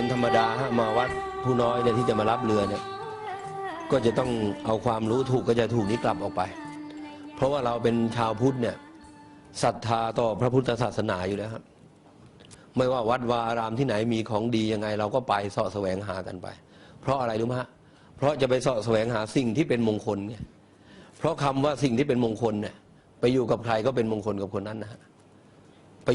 เป็นธรรมดาฮะมาวัดผู้น้อยเนี่ยที่จะมารับเรือเนี่ยก็จะต้องเอาความรู้ถูกก็จะถูกนี้กลับออกไป เพราะว่าเราเป็นชาวพุทธเนี่ยศรัทธาต่อพระพุทธศาสนาอยู่แล้วครับไม่ว่าวัดวาอารามที่ไหนมีของดียังไง เราก็ไปเสาะแสวงหากันไป เพราะอะไรรู้ไหมฮะเพราะจะไปเสาะแสวงหาสิ่งที่เป็นมงคลไงเพราะคำว่าสิ่งที่เป็นมงคลเนี่ยไปอยู่กับใครก็เป็นมงคลกับคนนั้นนะฮะ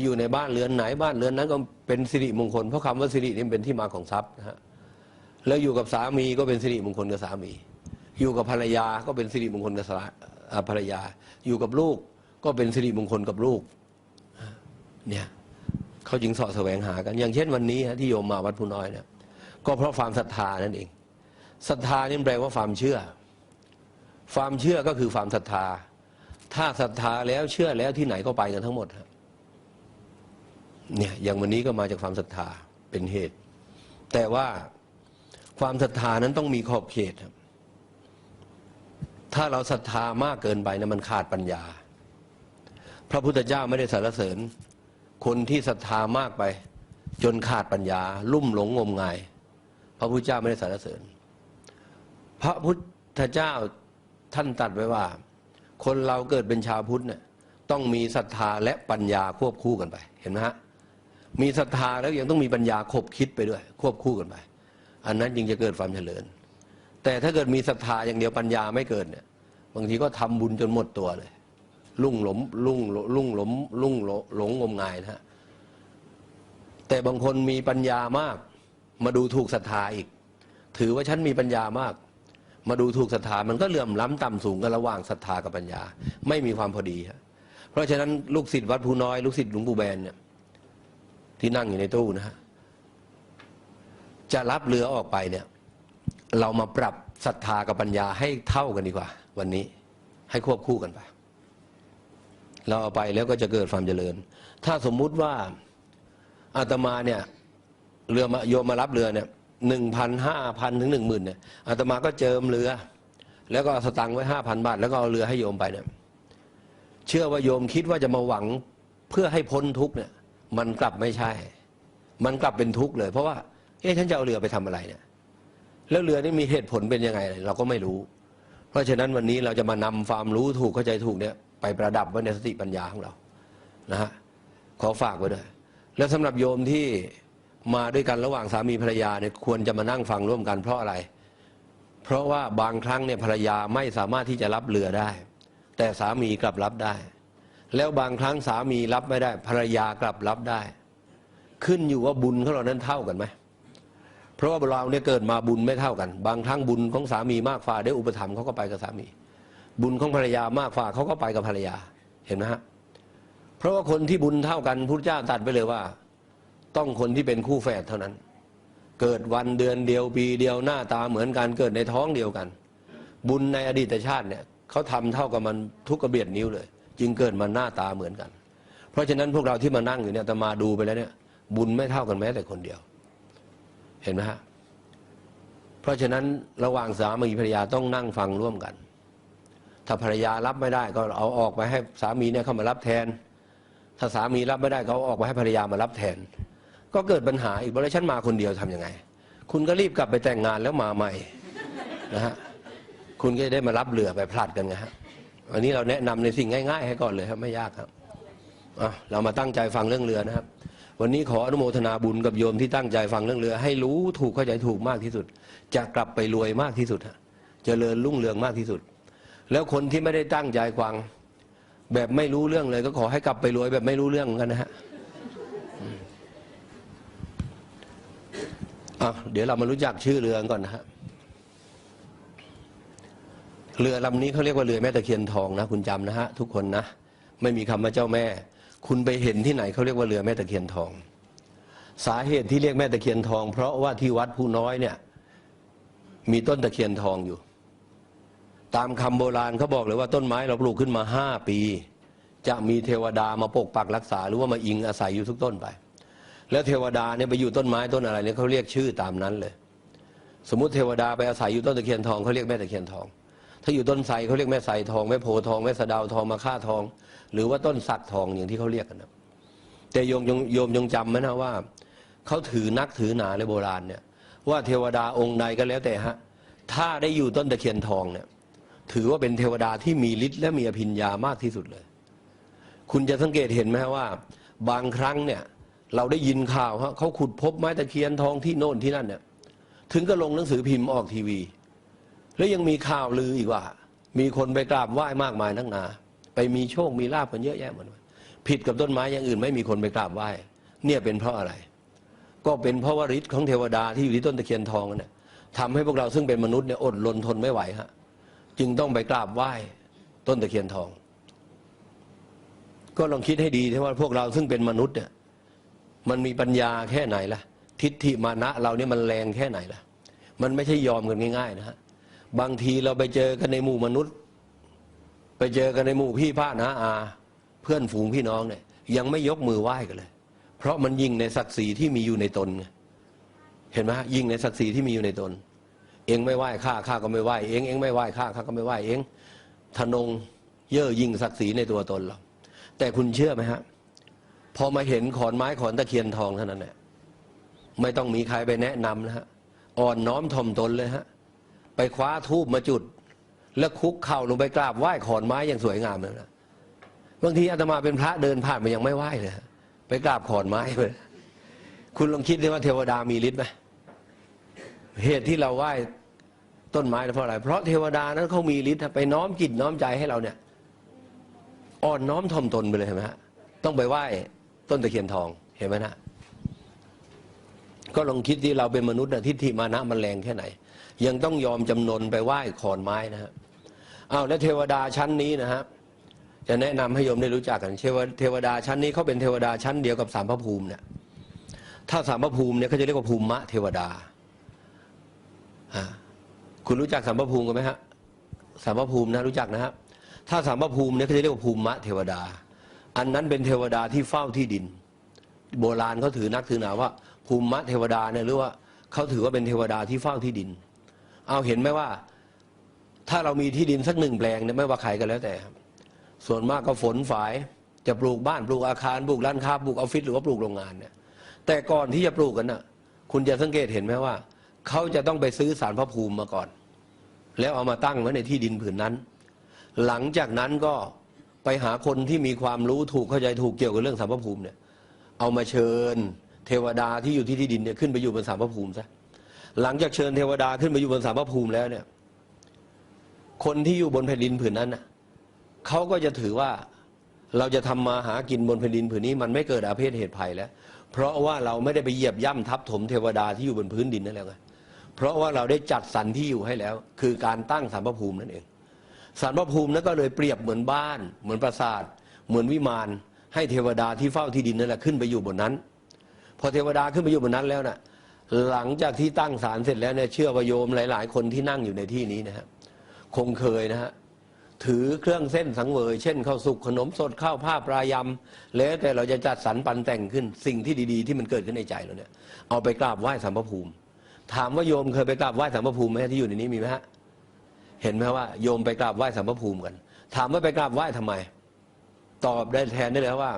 อยู่ในบ้านเรือนไหนบ้านเรือนนั้นก็เป็นสิริมงคลเพราะคำว่าสิรินี่เป็นที่มาของทรัพย์นะฮะแล้วอยู่กับสามีก็เป็นสิริมงคลกับสามี อยู่กับภรรยาก็เป็นสิริมงคลกับภรรยา อยู่กับลูกก็เป็นสิริมงคลกับลูกเนี่ยเขาจึงสาะแสวงหากัน อย่างเช่นวันนี้ฮะที่โยมมาวัดผู้น้อยเนี่ยก็เพราะความศรัทธานั่นเองศรัทธานี่แปลว่าความเชื่อ ความเชื่อก็คือความศรัทธา ถ้าศรัทธาแล้วเชื่อแล้วที่ไหนก็ไปกันทั้งหมดฮะ เนี่ยอย่างวันนี้ก็มาจากความศรัทธาเป็นเหตุ แต่ว่าความศรัทธานั้นต้องมีขอบเขตครับ ถ้าเราศรัทธามากเกินไปนะมันขาดปัญญา พระพุทธเจ้าไม่ได้สรรเสริญ คนที่ศรัทธามากไป จนขาดปัญญา ลุ่มหลงงมงาย พระพุทธเจ้าไม่ได้สรรเสริญ พระพุทธเจ้าท่านตัดไว้ว่า คนเราเกิดเป็นชาวพุทธเนี่ยต้องมีศรัทธาและปัญญาควบคู่กันไป เห็นไหมฮะ มีศรัทธาแล้วยังต้องมีปัญญาคบคิดไปด้วย ควบคู่กันไปอันนั้นจึงจะเกิดความเจริญ แต่ถ้าเกิดมีศรัทธาอย่างเดียวปัญญาไม่เกิดเนี่ย บางทีก็ทำบุญจนหมดตัวเลย ลุ่งหลมลุ่งลุ่งหลมลุ่งหลหลงงมงายนะฮะแต่บางคนมีปัญญามาก มาดูถูกศรัทธาอีก ถือว่าฉันมีปัญญามาก มาดูถูกศรัทธามันก็เหลื่อมล้ำต่ำสูงกันระหว่างศรัทธากับปัญญา ไม่มีความพอดีฮะเพราะฉะนั้นลูกศิษย์วัดภูน้อยลูกศิษย์หลวงปู่แบนเนี่ย ที่นั่งอยู่ในตู้นะฮะจะรับเรือออกไปเนี่ย เรามาปรับศรัทธากับปัญญาให้เท่ากันดีกว่า วันนี้ให้ควบคู่กันไปเราเอาไปแล้วก็จะเกิดความเจริญ ถ้าสมมุติว่าอาตมาเนี่ยเรือมาโยมมารับเรือเนี่ยหนึ่งพันห้าพันถึงหนึ่งหมื่นเนี่ยอาตมาก็เจิมเรือ แล้วก็เอาสตังค์ไว้ห้าพันบาท แล้วก็เอาเรือให้โยมไปเนี่ยเชื่อว่าโยมคิดว่าจะมาหวังเพื่อให้พ้นทุกเนี่ย มันกลับไม่ใช่ มันกลับเป็นทุกข์เลย เพราะว่าเอ๊ะฉันจะเอาเรือไปทำอะไรเนี่ย แล้วเรือนี่มีเหตุผลเป็นยังไง เราก็ไม่รู้ เพราะฉะนั้นวันนี้เราจะมานำความรู้ถูกเข้าใจถูกเนี่ย ไปประดับไว้ในสติปัญญาของเรานะฮะขอฝากไว้ด้วยแล้วสำหรับโยมที่มาด้วยกันระหว่างสามีภรรยาเนี่ยควรจะมานั่งฟังร่วมกันเพราะอะไร เพราะว่าบางครั้งเนี่ยภรรยาไม่สามารถที่จะรับเรือได้ แต่สามีกลับรับได้ แล้วบางครั้งสามีรับไม่ได้ ภรรยากลับรับได้ ขึ้นอยู่ว่าบุญของเรานั้นเท่ากันไหมเพราะว่าเราเนี่ยเกิดมาบุญไม่เท่ากัน บางครั้งบุญของสามีมากฝ่าได้อุปถัมภ์เขาก็ไปกับสามี บุญของภรรยามากฝ่าเขาก็ไปกับภรรยาเห็นไหมฮะเพราะว่าคนที่บุญเท่ากันพุทธเจ้าตัดไปเลยว่า ต้องคนที่เป็นคู่แฝดเท่านั้น เกิดวันเดือนเดียวปีเดียวหน้าตาเหมือนกันเกิดในท้องเดียวกัน บุญในอดีตชาติเนี่ยเขาทำเท่ากับมันทุกกระเบียดนิ้วเลย จึงเกิดมาหน้าตาเหมือนกัน เพราะฉะนั้นพวกเราที่มานั่งอยู่เนี่ยแต่มาดูไปแล้วเนี่ย บุญไม่เท่ากันแม้แต่คนเดียว เห็นไหมฮะเพราะฉะนั้นระหว่างสามีภรรยาต้องนั่งฟังร่วมกัน ถ้าภรรยารับไม่ได้ก็เอาออกไปให้สามีเนี่ยเข้ามารับแทน ถ้าสามีรับไม่ได้เขาเอาออกไปให้ภรรยามารับแทน ก็เกิดปัญหาอีกบอกแล้วฉันมาคนเดียวทำยังไง คุณก็รีบกลับไปแต่งงานแล้วมาใหม่นะฮะคุณก็ได้มารับเรือไปพลัดกันไงฮะ วันนี้เราแนะนำในสิ่งง่ายๆให้ก่อนเลยครับไม่ยากครับเรามาตั้งใจฟังเรื่องเรือนะครับ วันนี้ขออนุโมทนาบุญกับโยมที่ตั้งใจฟังเรื่องเรือ ให้รู้ถูกเข้าใจถูกมากที่สุด จะกลับไปรวยมากที่สุดฮะเจริญรุ่งเรืองมากที่สุด แล้วคนที่ไม่ได้ตั้งใจฟัง แบบไม่รู้เรื่องเลย ก็ขอให้กลับไปรวยแบบไม่รู้เรื่องกันนะฮะอะเดี๋ยวเรามารู้จักชื่อเรือก่อนนะฮะ เรือลำนี้เขาเรียกว่าเรือแม่ตะเคียนทองนะคุณจำนะฮะทุกคนนะไม่มีคำว่าเจ้าแม่ คุณไปเห็นที่ไหนเขาเรียกว่าเรือแม่ตะเคียนทอง สาเหตุที่เรียกแม่ตะเคียนทอง เพราะว่าที่วัดผู้น้อยเนี่ยมีต้นตะเคียนทองอยู่ ตามคำโบราณเขาบอกเลยว่าต้นไม้เราปลูกขึ้นมาห้าปี จะมีเทวดามาปกปักรักษา หรือว่ามาอิงอาศัยอยู่ทุกต้นไป แล้วเทวดาเนี่ยไปอยู่ต้นไม้ต้นอะไรเนี่ยเขาเรียกชื่อตามนั้นเลย สมมติเทวดาไปอาศัยอยู่ต้นตะเคียนทองเขาเรียกแม่ตะเคียนทอง ถ้าอยู่ต้นไทรเขาเรียกแม่ไทรทองแม่โพทองแม่สะดาวทองมาค่าทอง หรือว่าต้นสักทองอย่างที่เขาเรียกกันนะแต่โยมยงโยมยงจำไหมนะว่าเขาถือนักถือหนาเลยโบราณเนี่ย ว่าเทวดาองค์ใดก็แล้วแต่ฮะถ้าได้อยู่ต้นตะเคียนทองเนี่ย ถือว่าเป็นเทวดาที่มีฤทธิ์และมีอภิญญามากที่สุดเลย คุณจะสังเกตเห็นไหมว่า บางครั้งเนี่ย เราได้ยินข่าวฮะเขาขุดพบไม้ตะเคียนทองที่โน่นที่นั่นเนี่ยถึงก็ลงหนังสือพิมพ์ออกทีวี แล้วยังมีข่าวลืออีกว่า มีคนไปกราบไหว้มากมายนักหนา ไปมีโชคมีลาภกันเยอะแยะหมดผิดกับต้นไม้อย่างอื่นไม่มีคนไปกราบไหว้ เนี่ยเป็นเพราะอะไร ก็เป็นเพราะว่าฤทธิ์ของเทวดาที่อยู่ที่ต้นตะเคียนทองเนี่ยทำให้พวกเราซึ่งเป็นมนุษย์เนี่ยอดรนทนไม่ไหวฮะจึงต้องไปกราบไหว้ต้นตะเคียนทอง ก็ลองคิดให้ดีที่ว่าพวกเราซึ่งเป็นมนุษย์เนี่ยมันมีปัญญาแค่ไหนล่ะ ทิฏฐิมานะเราเนี่ยมันแรงแค่ไหนล่ะ มันไม่ใช่ยอมกันง่ายๆนะฮะ บางทีเราไปเจอกันในหมู่มนุษย์ ไปเจอกันในหมู่พี่พ้านาอา เพื่อนฝูงพี่น้องเนี่ย ยังไม่ยกมือไหว้กันเลย เพราะมันยิงในศักดิ์ศรีที่มีอยู่ในตนไงเห็นไหมยิงในศักดิ์ศรีที่มีอยู่ในตน เองไม่ไหว้ข้าข้าก็ไม่ไหว้เองเองไม่ไหว้ข้าข้าก็ไม่ไหว้เองทนงเย่อยิงศักดิ์ศรีในตัวตนเราแต่คุณเชื่อไหมฮะพอมาเห็นขอนไม้ขอนตะเคียนทองเท่านั้นแหละไม่ต้องมีใครไปแนะนำนะฮะอ่อนน้อมถ่อมตนเลยฮะ ไปคว้าทูบมาจุด แล้วคุกเข่าลงไปกราบไหว้ขอนไม้อย่างสวยงามเลยนะบางทีอาตมาเป็นพระเดินผ่านมันยังไม่ไหว้เลยไปกราบขอนไม้เลยคุณลองคิดดูว่าเทวดามีฤทธิ์ไหมเหตุที่เราไหว้ต้นไม้เพราะอะไร เพราะเทวดานั้นเขามีฤทธิ์ไปน้อมจิตน้อมใจให้เราเนี่ยอ่อนน้อมถ่อมตนไปเลยเห็นไหมฮะต้องไปไหว้ต้นตะเคียนทองเห็นไหมนะ ก็ลองคิดที่เราเป็นมนุษย์นะทิฏฐิมานะมันแรงแค่ไหน ยังต้องยอมจำนนไปไหว้ขอนไม้นะฮะอ้าวแล้วเทวดาชั้นนี้นะฮะจะแนะนำให้โยมได้รู้จักกันเทวเทวดาชั้นนี้เขาเป็นเทวดาชั้นเดียวกับสามพระภูมิเนี่ยถ้าสามพระภูมิเนี่ยเขาจะเรียกว่าภูมิมะเทวดาอ่าคุณรู้จักสามพระภูมิกันไหมฮะสามพระภูมินะรู้จักนะฮะถ้าสามพระภูมิเนี่ยเขาจะเรียกว่าภูมิมะเทวดา อันนั้นเป็นเทวดาที่เฝ้าที่ดิน โบราณเขาถือนักถือหนาว่า ภูมิมะเทวดาเนี่ยหรือว่าเขาถือว่าเป็นเทวดาที่เฝ้าที่ดิน เอาเห็นไหมว่า ถ้าเรามีที่ดินสักหนึ่งแปลงเนี่ยไม่ว่าใครก็แล้วแต่ ส่วนมากก็ฝนฝายจะปลูกบ้านปลูกอาคารปลูกร้านค้าปลูกออฟฟิศหรือว่าปลูกโรงงานเนี่ย แต่ก่อนที่จะปลูกกันน่ะ คุณจะสังเกตเห็นไหมว่าเขาจะต้องไปซื้อสารพระภูมิมาก่อน แล้วเอามาตั้งไว้ในที่ดินผืนนั้น หลังจากนั้นก็ไปหาคนที่มีความรู้ถูกเข้าใจถูกเกี่ยวกับเรื่องสารพระภูมิเนี่ย เอามาเชิญ เทวดาที่อยู่ที่ที่ดินเนี่ยขึ้นไปอยู่บนสารพระภูมิซะหลังจากเชิญเทวดาขึ้นไปอยู่บนสารพระภูมิแล้วเนี่ย คนที่อยู่บนแผ่นดินผืนนั้นน่ะเขาก็จะถือว่าเราจะทำมาหากินบนแผ่นดินผืนนี้ มันไม่เกิดอาเพศเหตุภัยแล้ว เพราะว่าเราไม่ได้ไปเหยียบย่ำทับถมเทวดาที่อยู่บนพื้นดินนั่นแล้วไงเพราะว่าเราได้จัดสรรที่อยู่ให้แล้ว คือการตั้งสารพระภูมินั่นเองสารพระภูมินั้นก็เลยเปรียบเหมือนบ้าน เหมือนปราสาท เหมือนวิมาน ให้เทวดาที่เฝ้าที่ดินนั่นแหละขึ้นไปอยู่บนนั้น พอเทวดาขึ้นไปอยู่บนนั้นแล้วน่ะหลังจากที่ตั้งศาลเสร็จแล้วเนี่ยเชื่อว่าโยมหลาย ๆ คนที่นั่งอยู่ในที่นี้นะฮะคงเคยนะฮะถือเครื่องเส้นสังเวย เช่นข้าวสุกขนมสดข้าวผ้าปลายำแล้วแต่เราจะจัดสรรปันแต่งขึ้นสิ่งที่ดีๆ ที่มันเกิดขึ้นในใจเราเนี่ยเอาไปกราบไหว้สามภูมิ ถามว่าโยมเคยไปกราบไหว้สามภูมิไหมที่อยู่ในนี้มีไหมฮะเห็นไหมว่าโยมไปกราบไหว้สามภูมิกัน ถามว่าไปกราบไหว้ทำไม ตอบได้แทนได้เลยว่า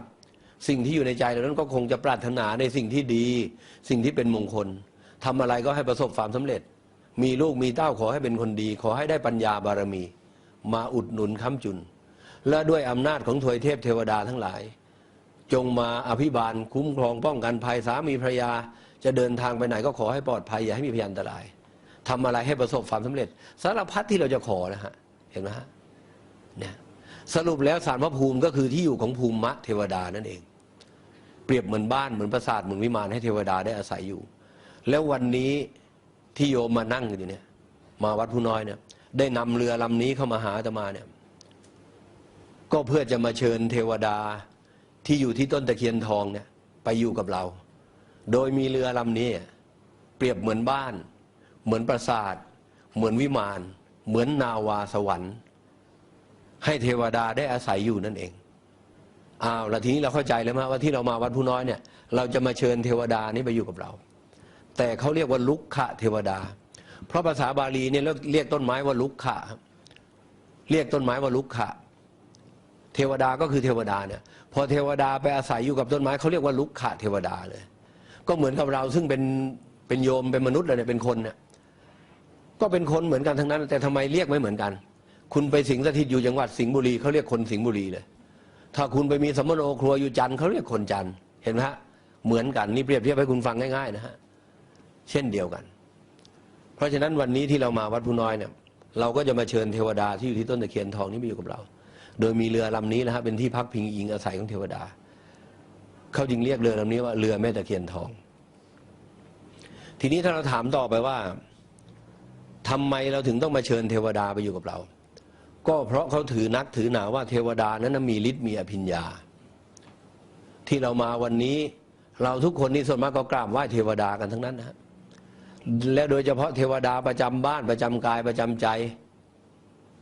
สิ่งที่อยู่ในใจเรานั้นก็คงจะปรารถนาในสิ่งที่ดี สิ่งที่เป็นมงคลทำอะไรก็ให้ประสบความสำเร็จ มีลูกมีเต้าขอให้เป็นคนดี ขอให้ได้ปัญญาบารมี มาอุดหนุนค้ำจุน และด้วยอำนาจของถวยเทพเทวดาทั้งหลาย จงมาอภิบาลคุ้มครองป้องกันภัยสามีภรรยา จะเดินทางไปไหนก็ขอให้ปลอดภัยอย่าให้มีพยานอันตรายทำอะไรให้ประสบความสำเร็จสารพัดที่เราจะขอนะฮะเห็นไหมฮะเนี่ย สรุปแล้วสารพระภูมิก็คือที่อยู่ของภูมิมะเทวดานั่นเอง เปรียบเหมือนบ้านเหมือนปราสาทเหมือนวิมานให้เทวดาได้อาศัยอยู่ แล้ววันนี้ที่โยมมานั่งอยู่เนี่ย มาวัดผู้น้อยเนี่ย ได้นำเรือลำนี้เข้ามาหาอาตมาเนี่ย ก็เพื่อจะมาเชิญเทวดาที่อยู่ที่ต้นตะเคียนทองเนี่ยไปอยู่กับเรา โดยมีเรือลำนี้ เปรียบเหมือนบ้าน เหมือนปราสาท เหมือนวิมาน เหมือนนาวาสวรรค์ ให้เทวดาได้อาศัยอยู่นั่นเองอ้าวแล้วทีนี้เราเข้าใจแล้วมั้ยว่าที่เรามาวัดผู้น้อยเนี่ยเราจะมาเชิญเทวดานี้ไปอยู่กับเรา แต่เขาเรียกว่าลุกขะเทวดา เพราะภาษาบาลีเนี่ยเรียกต้นไม้ว่าลุกขะเรียกต้นไม้ว่าลุกขะเทวดาก็คือเทวดาเนี่ยพอเทวดาไปอาศัยอยู่กับต้นไม้เขาเรียกว่าลุกขะเทวดาเลย ก็เหมือนกับเราซึ่งเป็นเป็นโยมเป็นมนุษย์เลยเนี่ยเป็นคนเนี่ยก็เป็นคนเหมือนกันทั้งนั้น แต่ทำไมเรียกไม่เหมือนกัน คุณไปสิงสถิตอยู่จังหวัดสิงห์บุรีเขาเรียกคนสิงห์บุรีเลย ถ้าคุณไปมีสมโนครัวอยู่จันทร์เขาเรียกคนจันทร์เห็นไหมฮะเหมือนกันนี่เปรียบเทียบให้คุณฟังง่ายๆนะฮะเช่นเดียวกัน เพราะฉะนั้นวันนี้ที่เรามาวัดผู้น้อยเนี่ย เราก็จะมาเชิญเทวดาที่อยู่ที่ต้นตะเคียนทองนี้มาอยู่กับเรา โดยมีเรือลำนี้นะฮะเป็นที่พักพิงอิงอาศัยของเทวดาเขาจึงเรียกเรือลำนี้ว่าเรือแม่ตะเคียนทอง ทีนี้ถ้าเราถามต่อไปว่าทำไมเราถึงต้องมาเชิญเทวดาไปอยู่กับเรา ก็เพราะเขาถือนักถือหนาว่าเทวดานั้นมีฤทธิ์มีอภิญญา ที่เรามาวันนี้เราทุกคนนี่ส่วนมากก็กราบไหว้เทวดากันทั้งนั้นนะและโดยเฉพาะเทวดาประจำบ้านประจำกายประจำใจ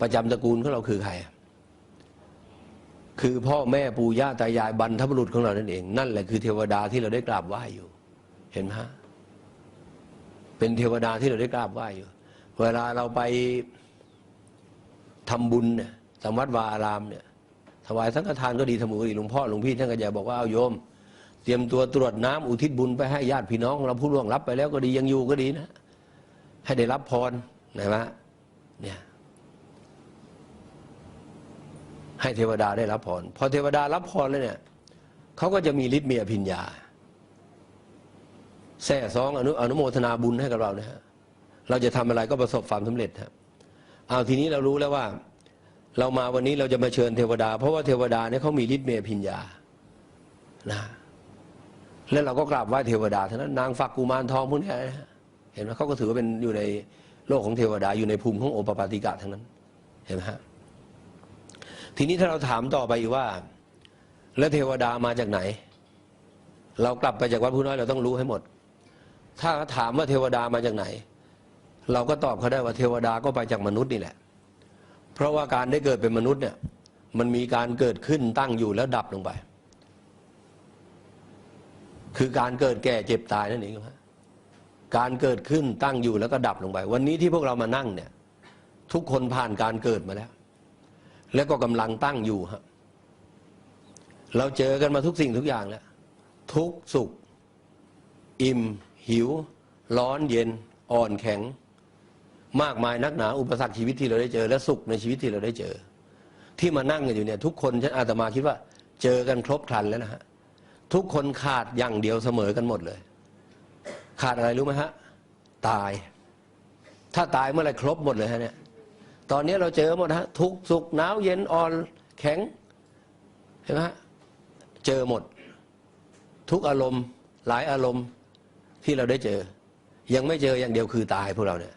ประจำตระกูลของเราคือใคร คือพ่อแม่ปู่ย่าตายายบรรพบุรุษของเรานั่นเอง นั่นแหละคือเทวดาที่เราได้กราบไหว้อยู่ เห็นไหมเป็นเทวดาที่เราได้กราบไหว้อยู่ เวลาเราไป ทำบุญเนี่ยสมวัดวาอารามเนี่ยถวายสังฆทานก็ดีทำบุญก็ดีหลวงพ่อหลวงพี่ท่านก็จะบอกว่าเอาโยม เตรียมตัวตรวจน้ำอุทิศบุญไปให้ญาติพี่น้องเราผู้ล่วงรับไปแล้วก็ดียังอยู่ก็ดีนะ ให้ได้รับพรนะฮะเนี่ยให้เทวดาได้รับพรพอเทวดารับพรแล้วเนี่ยเขาก็จะมีฤทธิ์มีอภิญญาแส่ซองอนุอนุโมทนาบุญให้กับเรานะฮะเราจะทำอะไรก็ประสบความสำเร็จครับ เอาทีนี้เรารู้แล้วว่า เรามาวันนี้เราจะมาเชิญเทวดา เพราะว่าเทวดาเนี่ยเขามีฤทธิ์เมีอภิญญานะแล้วเราก็กราบไหว้เทวดาเท่านั้นนางฝักกุมารทองพวกนี้นะฮะเห็นไหมเขาก็ถือว่าเป็นอยู่ในโลกของเทวดาอยู่ในภูมิของโอปปาติกะทั้งนั้น เห็นไหมฮะทีนี้ถ้าเราถามต่อไปอีกว่า แล้วเทวดามาจากไหน เรากลับไปจากวัดผู้น้อยเราต้องรู้ให้หมด ถ้าถามว่าเทวดามาจากไหน เราก็ตอบเขาได้ว่าเทวดาก็ไปจากมนุษย์นี่แหละ เพราะว่าการได้เกิดเป็นมนุษย์เนี่ยมันมีการเกิดขึ้นตั้งอยู่แล้วดับลงไป คือการเกิดแก่เจ็บตายนั่นเองครับการเกิดขึ้นตั้งอยู่แล้วก็ดับลงไป วันนี้ที่พวกเรามานั่งเนี่ย ทุกคนผ่านการเกิดมาแล้ว แล้วก็กำลังตั้งอยู่ครับเราเจอกันมาทุกสิ่งทุกอย่างแล้วทุกสุข อิ่ม หิว ร้อนเย็น อ่อนแข็ง มากมายนักหนาอุปสรรคชีวิตที่เราได้เจอ และสุขในชีวิตที่เราได้เจอ ที่มานั่งกันอยู่เนี่ยทุกคนฉันอาตมาคิดว่าเจอกันครบครันแล้วนะฮะทุกคนขาดอย่างเดียวเสมอกันหมดเลย ขาดอะไรรู้ไหมฮะตาย ถ้าตายเมื่อไรครบหมดเลยฮะเนี่ยตอนนี้เราเจอหมดฮะทุกสุขหนาวเย็นอ่อนแข็งเห็นไหมฮะเจอหมด ทุกอารมณ์หลายอารมณ์ที่เราได้เจอ ยังไม่เจออย่างเดียวคือตายพวกเราเนี่ย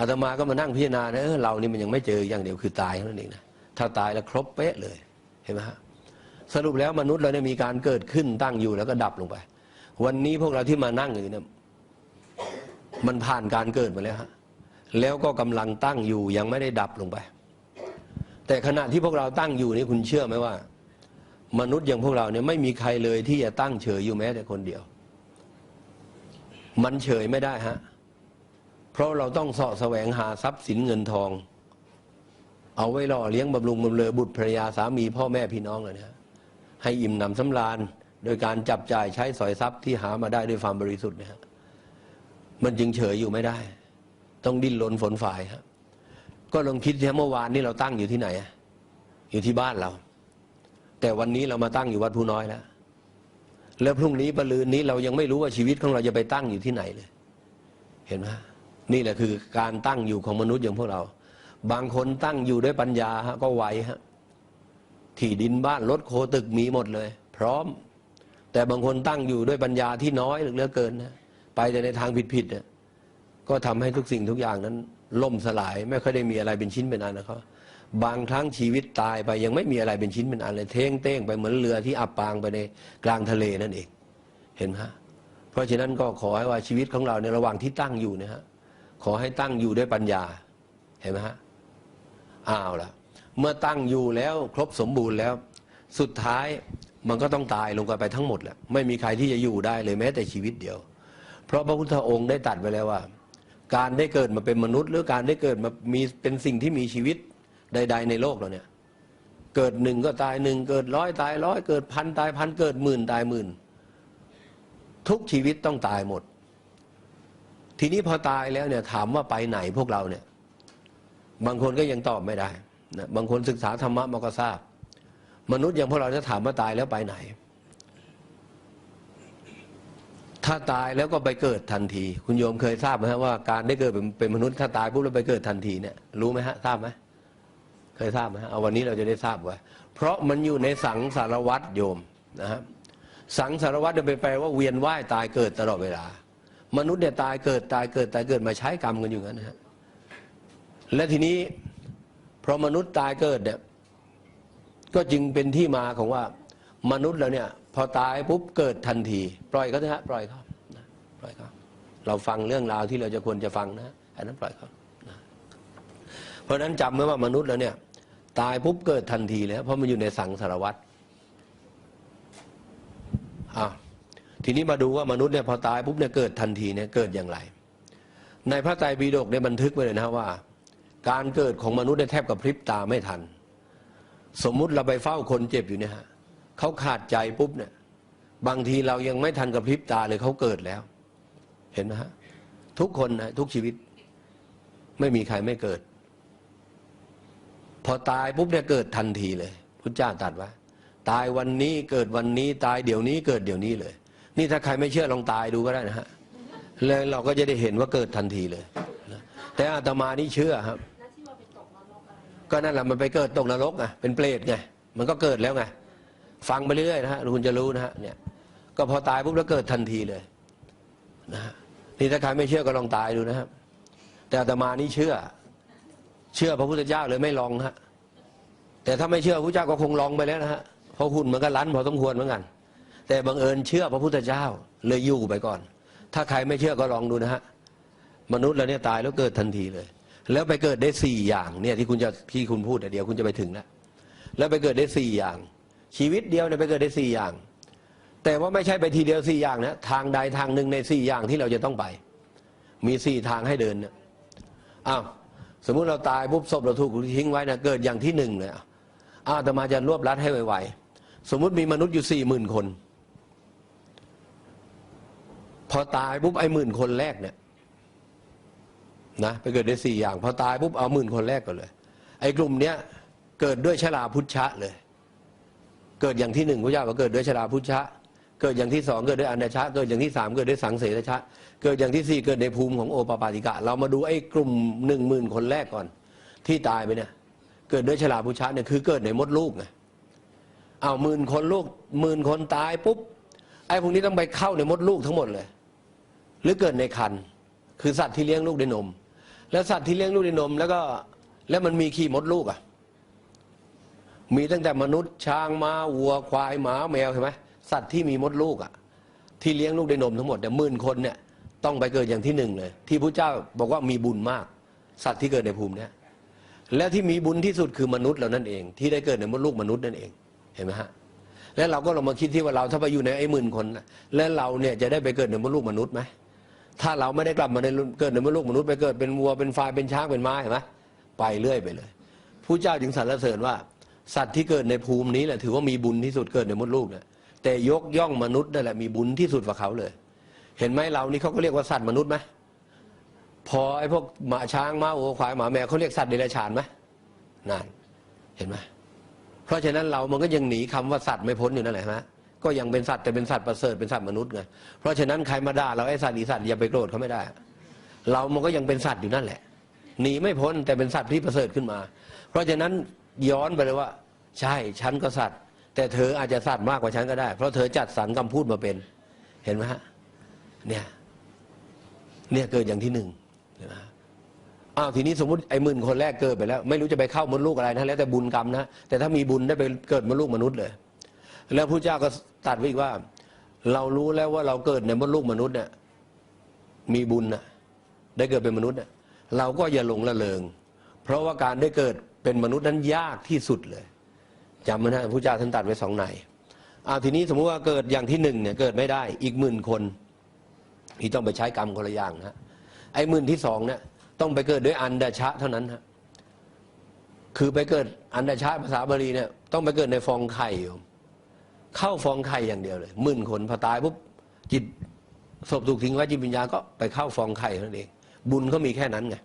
อาตมาก็มานั่งพิจารณานะเออเรานี่มันยังไม่เจออย่างเดียวคือตายเท่านั้นเองนะถ้าตายแล้วครบเป๊ะเลยเห็นไหมฮะสรุปแล้วมนุษย์เราเนี่ยมีการเกิดขึ้นตั้งอยู่แล้วก็ดับลงไป วันนี้พวกเราที่มานั่งอยู่เนี่ยมันผ่านการเกิดมาแล้วฮะแล้วก็กำลังตั้งอยู่ยังไม่ได้ดับลงไป แต่ขณะที่พวกเราตั้งอยู่นี่คุณเชื่อไหมว่า มนุษย์อย่างพวกเราเนี่ยไม่มีใครเลยที่จะตั้งเฉยอยู่แม้แต่คนเดียว มันเฉยไม่ได้ฮะ เพราะเราต้องสาะแสวงหาทรัพย์สินเงินทอง เอาไว้ล่อเลี้ยงบำรุงบำเรอบุตรภรรยาสามีพ่อแม่พี่น้องเลยนะให้อิ่มหนำสำราญโดยการจับจ่ายใช้สอยทรัพย์ที่หามาได้ด้วยความบริสุทธิ์นะฮะมันจึงเฉยอยู่ไม่ได้ ต้องดิ้นรนฝนฝ่ายครับก็ลองคิดที่เมื่อวานนี้เราตั้งอยู่ที่ไหน อยู่ที่บ้านเรา แต่วันนี้เรามาตั้งอยู่วัดผู้น้อยแล้วแล้วพรุ่งนี้ปรลืนนี้เรายังไม่รู้ว่าชีวิตของเราจะไปตั้งอยู่ที่ไหนเลย เห็นไหม นี่แหละคือการตั้งอยู่ของมนุษย์อย่างพวกเรา บางคนตั้งอยู่ด้วยปัญญาฮะก็ไวฮะที่ดินบ้านรถโคตึกมีหมดเลย พร้อม แต่บางคนตั้งอยู่ด้วยปัญญาที่น้อยเหลือเกินนะไปแต่ในทางผิดๆเนี่ยก็ทำให้ทุกสิ่งทุกอย่างนั้น ล่มสลายไม่ค่อยได้มีอะไรเป็นชิ้นเป็นอันนะครับบางครั้งชีวิตตายไปยังไม่มีอะไรเป็นชิ้นเป็นอันเลยเท่งเต้งไปเหมือนเรือที่อับปางไปในกลางทะเลนั่นเอง เห็นไหมเพราะฉะนั้นก็ขอให้ว่าชีวิตของเราในระหว่างที่ตั้งอยู่เนะฮะ ขอให้ตั้งอยู่ด้วยปัญญาเห็นไหมฮะอ้าวละเมื่อตั้งอยู่แล้วครบสมบูรณ์แล้ว สุดท้ายมันก็ต้องตายลงไปทั้งหมดแหละไม่มีใครที่จะอยู่ได้เลยแม้แต่ชีวิตเดียว เพราะพระพุทธองค์ได้ตัดไว้แล้วว่า การได้เกิดมาเป็นมนุษย์ หรือการได้เกิดมามีเป็นสิ่งที่มีชีวิตใด ๆ ในโลกเราเนี่ย เกิดหนึ่งก็ตายหนึ่งเกิดร้อยตายร้อยเกิดพันตายพันเกิดหมื่นตายหมื่น ทุกชีวิตต้องตายหมด ทีนี้พอตายแล้วเนี่ยถามว่าไปไหนพวกเราเนี่ย บางคนก็ยังตอบไม่ได้นะบางคนศึกษาธรรมะมาก็ทราบ มนุษย์อย่างพวกเราจะถามว่าตายแล้วไปไหน ถ้าตายแล้วก็ไปเกิดทันที คุณโยมเคยทราบไหมฮะว่าการได้เกิดเป็นเป็นมนุษย์ถ้าตายปุ๊บแล้วไปเกิดทันทีเนี่ยรู้ไหมฮะทราบไหมเคยทราบไหมเอาวันนี้เราจะได้ทราบไว้เพราะมันอยู่ในสังสารวัตรโยมนะครับสังสารวัตรเนี่ยเป็นแปลว่าเวียนว่ายตายเกิดตลอดเวลา มนุษย์เนี่ยตายเกิดตายเกิดตายเกิดมาใช้กรรมกันอยู่งั้นนะฮะและทีนี้เพราะมนุษย์ตายเกิดเนี่ยก็จึงเป็นที่มาของว่ามนุษย์เราเนี่ย พอตายปุ๊บเกิดทันที ปล่อยเขาเถอะปล่อยเขาปล่อยเขาเราฟังเรื่องราวที่เราจะควรจะฟังนะอันนั้นปล่อยเขาเพราะฉะนั้นจำไว้ว่ามนุษย์เราเนี่ย ตายปุ๊บเกิดทันทีแล้วเพราะมันอยู่ในสังสารวัตรอะ ทีนี้มาดูว่ามนุษย์เนี่ยพอตายปุ๊บเนี่ยเกิดทันทีเนี่ยเกิดอย่างไร ในพระไตรปิฎกเนี่ยบันทึกไว้เลยนะว่า การเกิดของมนุษย์เนี่ยแทบกับพริบตาไม่ทัน สมมุติเราไปเฝ้าคนเจ็บอยู่เนี่ยฮะเขาขาดใจปุ๊บเนี่ยบางทีเรายังไม่ทันกับพริบตาเลยเขาเกิดแล้ว เห็นไหมฮะทุกคนนะทุกชีวิต ไม่มีใครไม่เกิด พอตายปุ๊บเนี่ยเกิดทันทีเลยพุทธเจ้าตรัสว่า ตายวันนี้เกิดวันนี้ ตายเดี๋ยวนี้เกิดเดี๋ยวนี้เลย นี่ถ้าใครไม่เชื่อลองตายดูก็ได้นะฮะแล้วเราก็จะได้เห็นว่าเกิดทันทีเลย แต่อาตมานี่เชื่อครับ ก็นั่นแหละมันไปเกิดตกนรกไงเป็นเปรตไงมันก็เกิดแล้วไงฟังไปเรื่อยๆนะฮะคุณจะรู้นะฮะเนี่ย ก็พอตายปุ๊บแล้วเกิดทันทีเลยนะฮะนี่ถ้าใครไม่เชื่อก็ลองตายดูนะครับ แต่อาตมานี่เชื่อ เชื่อพระพุทธเจ้าเลยไม่ลองฮะแต่ถ้าไม่เชื่อพระเจ้าก็คงลองไปแล้วนะฮะเพราะหุ่นมันก็รั้นพอสมควรเหมือนกัน แต่บังเอิญเชื่อพระพุทธเจ้าเลยอยู่ไปก่อน ถ้าใครไม่เชื่อก็ลองดูนะฮะมนุษย์เราเนี่ยตายแล้วเกิดทันทีเลย แล้วไปเกิดได้สี่อย่างเนี่ยที่คุณจะที่คุณพูดเดี๋ยวคุณจะไปถึงแล้วแล้วไปเกิดได้สี่อย่าง ชีวิตเดียวเนี่ยไปเกิดได้สี่อย่าง แต่ว่าไม่ใช่ไปทีเดียวสี่อย่างนะทางใดทางหนึ่งในสี่อย่างที่เราจะต้องไป มีสี่ทางให้เดินเนี่ยอ้าวสมมุติเราตายปุ๊บศพเราถูกทิ้งไว้นะเกิดอย่างที่หนึ่งเลยอะอ้าวแต่มาจะรวบรัดให้ไวๆสมมุติมีมนุษย์อยู่สี่หมื่นคน พอตายปุ๊บไอ้หมื่นคนแรกเนี่ยนะไปเกิดได้สี่อย่าง พอตายปุ๊บเอาหมื่นคนแรกก่อนเลย ไอ้กลุ่มเนี้ยเกิดด้วยชราพุทธะเลย เกิดอย่างที่หนึ่งพระเจ้าก็เกิดด้วยชราพุทธะเกิดอย่างที่สองเกิดด้วยอนาชะเกิดอย่างที่สามเกิดด้วยสังเสรชะ เกิดอย่างที่สี่เกิดในภูมิของโอปปาติกะ เรามาดูไอ้กลุ่มหนึ่งหมื่นคนแรกก่อน ที่ตายไปเนี่ย เกิดด้วยชราพุทธะเนี่ยคือเกิดในมดลูกไงเอาหมื่นคนลูกหมื่นคนตายปุ๊บไอ้พวกนี้ต้องไปเข้าในมดลูกทั้งหมดเลย หรือเกิดในคันคือสัตว์ที่เลี้ยงลูกด้วยนม แล้วสัตว์ที่เลี้ยงลูกด้วยนม แล้วก็แล้วมันมีขี้มดลูกอะมีตั้งแต่มนุษย์ช้างม้าวัวควายหมาแมวเห็นไหมสัตว์ที่มีมดลูกอะที่เลี้ยงลูกด้วยนมทั้งหมดเนี่ยหมื่นคนเนี่ยต้องไปเกิดอย่างที่หนึ่งเลย ที่พระเจ้าบอกว่ามีบุญมาก สัตว์ที่เกิดในภูมิเนี้ยและที่มีบุญที่สุดคือมนุษย์เรานั่นเอง ที่ได้เกิดในมดลูกมนุษย์นั่นเองเห็นไหมฮะแล้วเราก็ลองมาคิดที่ว่าเราถ้าไปอยู่ในไอ้หมื่นคน แล้วเราเนี่ยจะได้ไปเกิดในมดลูกมนุษย์ไหม ถ้าเราไม่ได้กลับมาในเกิดในเมนุษย์มนุษย์ไปเกิดเป็นวัวเป็นฟายเป็นช้างเป็นม้าเห็นไหมไปเรื่อยไปเลยผู้เจ้าจึงสรรเสริญว่า สัตว์ที่เกิดในภูมินี้แหละถือว่ามีบุญที่สุดเกิดในมดลูกเนี่ยแต่ยกย่องมนุษย์นั่นแหละมีบุญที่สุดกว่าเขาเลย เห็นไหมเรานี่เขาก็เรียกว่าสัตว์มนุษย์ไหมพอไอ้พวกหมาช้างม้าวัวควายหมาแมวเขาเรียกสัตว์เดรัจฉานไหมนั่นเห็นไหมเพราะฉะนั้นเรามันก็ยังหนีคำว่าสัตว์ไม่พ้นอยู่นั่นแหละฮะ ก็ยังเป็นสัตว์แต่เป็นสัตว์ประเสริฐเป็นสัตว์มนุษย์ไงเพราะฉะนั้นใครมาด่าเราไอ้สัตว์อีสัตว์อย่าไปโกรธเขาไม่ได้ เรามันก็ยังเป็นสัตว์อยู่นั่นแหละหนีไม่พ้นแต่เป็นสัตว์ที่ประเสริฐขึ้นมา เพราะฉะนั้นย้อนไปเลยว่า ใช่ฉันก็สัตว์ แต่เธออาจจะสัตว์มากกว่าฉันก็ได้ เพราะเธอจัดสรรคำพูดมาเป็น เห็นไหมฮะเนี่ยเนี่ยเกิดอย่างที่หนึ่งนะอ้าวทีนี้สมมติไอ้หมื่นคนแรกเกิดไปแล้ว ไม่รู้จะไปเข้ามดลูกอะไรนะแล้วแต่บุญกรรมนะแต่ถ้ามีบุญได้ไปเกิดมดลูกมนุษย์เลย แล้วพระเจ้าก็ตัดไว้อีกว่า เรารู้แล้วว่าเราเกิดในมดลูกมนุษย์เนี่ยมีบุญนะได้เกิดเป็นมนุษย์เนี่ยเราก็อย่าหลงละเลงเพราะว่าการได้เกิดเป็นมนุษย์นั้นยากที่สุดเลยจำไว้นะพระเจ้าท่านตัดไว้สองในเอาทีนี้สมมุติว่าเกิดอย่างที่หนึ่งเนี่ยเกิดไม่ได้อีกหมื่นคนที่ต้องไปใช้กรรมคนละอย่างนะไอ้หมื่นที่สองเนี่ยต้องไปเกิดด้วยอันดาชะเท่านั้นฮะคือไปเกิดอันดาชะภาษาบาลีเนี่ยต้องไปเกิดในฟองไข่อยู่ เข้าฟองไข่อย่างเดียวเลยหมื่นคนพอตายปุ๊บจิตศพถูกทิ้งไว้จิตวิญญาณก็ไปเข้าฟองไข่นั่นเอง บุญเขามีแค่นั้นไง